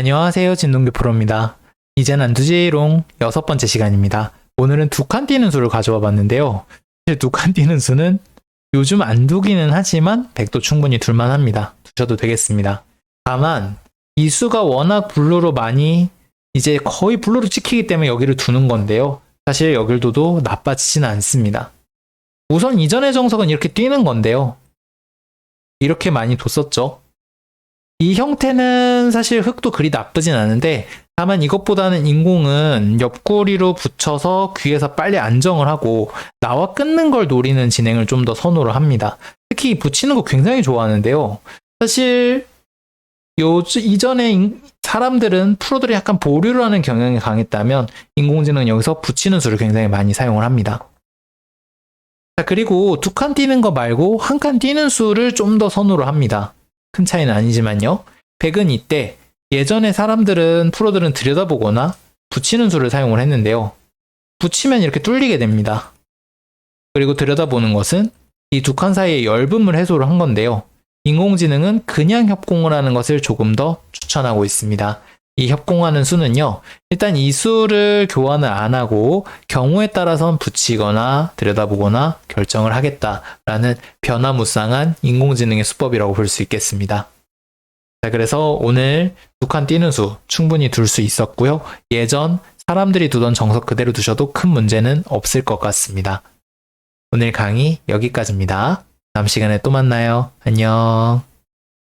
안녕하세요. 진동규 프로입니다. 이젠 안 두지롱 여섯 번째 시간입니다. 오늘은 두칸 띄는 수를 가져와 봤는데요. 사실 두칸 띄는 수는 요즘 안 두기는 하지만 100도 충분히 둘만 합니다. 두셔도 되겠습니다. 다만 이 수가 워낙 블루로 많이 이제 거의 블루로 찍히기 때문에 여기를 두는 건데요. 사실 여길 둬도 나빠지지는 않습니다. 우선 이전의 정석은 이렇게 뛰는 건데요. 이렇게 많이 뒀었죠. 이 형태는 사실 흙도 그리 나쁘진 않은데 다만 이것보다는 인공은 옆구리로 붙여서 귀에서 빨리 안정을 하고 나와 끊는 걸 노리는 진행을 좀 더 선호를 합니다. 특히 붙이는 거 굉장히 좋아하는데요. 사실 요 이전에 인- 사람들은 프로들이 약간 보류를 하는 경향이 강했다면 인공지능은 여기서 붙이는 수를 굉장히 많이 사용을 합니다. 자, 그리고 두 칸 뛰는 거 말고 한 칸 뛰는 수를 좀 더 선호를 합니다. 큰 차이는 아니지만요. 100은 이때 예전에 사람들은 프로들은 들여다보거나 붙이는 수를 사용을 했는데요. 붙이면 이렇게 뚫리게 됩니다. 그리고 들여다보는 것은 이 두 칸 사이의 열분을 해소를 한 건데요. 인공지능은 그냥 협공을 하는 것을 조금 더 추천하고 있습니다. 이 협공하는 수는요, 일단 이 수를 교환을 안 하고 경우에 따라선 붙이거나 들여다보거나 결정을 하겠다라는 변화무쌍한 인공지능의 수법이라고 볼 수 있겠습니다. 자, 그래서 오늘 두칸 뛰는 수 충분히 둘 수 있었고요. 예전 사람들이 두던 정석 그대로 두셔도 큰 문제는 없을 것 같습니다. 오늘 강의 여기까지입니다. 다음 시간에 또 만나요. 안녕.